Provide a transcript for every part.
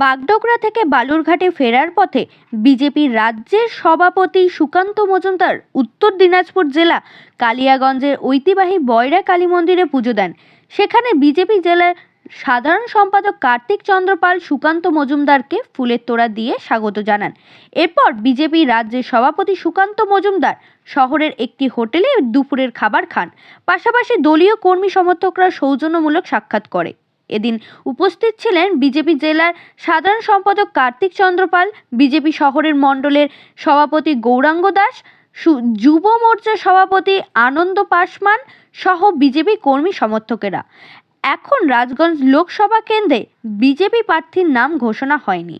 বাগডোগরা থেকে বালুরঘাটে ফেরার পথে বিজেপির রাজ্যের সভাপতি সুকান্ত মজুমদার উত্তর দিনাজপুর জেলা কালিয়াগঞ্জের ঐতিহ্যবাহী বয়রা কালী মন্দিরে পুজো দেন। সেখানে বিজেপি জেলার সাধারণ সম্পাদক কার্তিক চন্দ্রপাল সুকান্ত মজুমদারকে ফুলের তোড়া দিয়ে স্বাগত জানান। এরপর বিজেপি রাজ্যের সভাপতি সুকান্ত মজুমদার শহরের একটি হোটেলে দুপুরের খাবার খান। পাশাপাশি দলীয় কর্মী সমর্থকরা সৌজন্যমূলক সাক্ষাৎ করে। এদিন উপস্থিত ছিলেন বিজেপি জেলার সাধারণ সম্পাদক কার্তিক চন্দ্র পাল, বিজেপি শহরের মণ্ডলের সভাপতি গৌরাঙ্গ দাস যুব মোর্চার সভাপতি আনন্দ পাসমান সহ বিজেপি কর্মী সমর্থকেরা। এখন রাজগঞ্জ লোকসভা কেন্দ্রে বিজেপি প্রার্থীর নাম ঘোষণা হয়নি।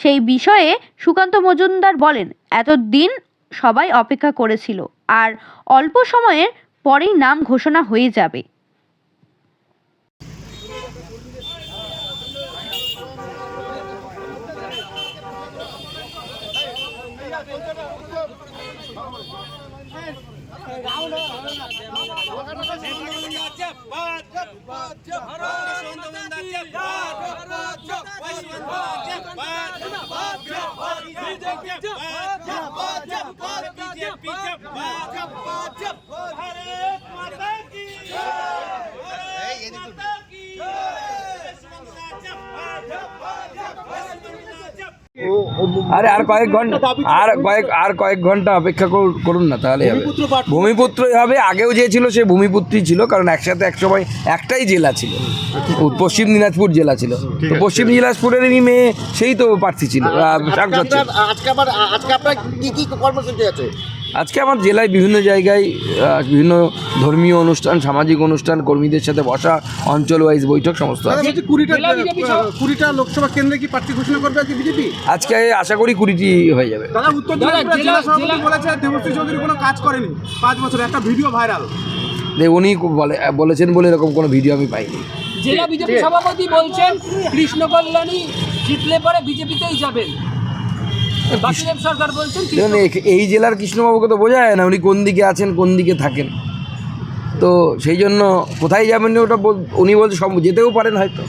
সেই বিষয়ে সুকান্ত মজুমদার বলেন, এতদিন সবাই অপেক্ষা করেছিল, আর অল্প সময়ের পরেই নাম ঘোষণা হয়ে যাবে। ভারত আরে আর কয়েক ঘণ্টা আর কয়েক আর কয়েক ঘণ্টা অপেক্ষা কর- করুন না তাহলে হবে। ভূমিপুত্রই হবে আগেও যে ছিল সে ভূমিপুত্রই ছিল কারণ একসাথে এক সময় একটাই জেলা ছিল। পশ্চিম দিনাজপুর জেলা ছিল। তো পশ্চিম দিনাজপুরেরই মেয়ে সেই তো প্রার্থী ছিল সাংসদ ছিল। আজকে আবার আজকে আপনার কি কি কর্মসূচি আছে? আজকে আমার জেলায় বিভিন্ন জায়গায় বিভিন্ন ধর্মীয় অনুষ্ঠান সামাজিক অনুষ্ঠান কর্মীদের সাথে বসা অঞ্চল ওয়াইজ বৈঠক সমস্ত আছে। কুড়িটা লোকসভা কেন্দ্রে কি প্রার্থী ঘোষণা করবে আজকে বিজেপি? আজকে আশা করি কুড়িটি হয়ে যাবে। দাদা উত্তর বলেছে দেবশ্রী চৌধুরী কোনো কাজ করেনি পাঁচ বছর একটা ভিডিও ভাইরাল। উনি বলে বলেছেন বলে এরকম কোনো ভিডিও আমি পাইনি। জেলা বিজেপি সভাপতি বলছেন কৃষ্ণ কল্যাণী জিতলে পরে বিজেপিতেই যাবেন। বাসুদেব সরকার বলছেন এই জেলার কৃষ্ণবাবুকে তো বোঝা যায় না উনি কোন দিকে আছেন কোন দিকে থাকেন। তো সেই জন্য কোথায় যাবেন ওটা বল- উনি বলছে সব যেতেও পারেন হয়তো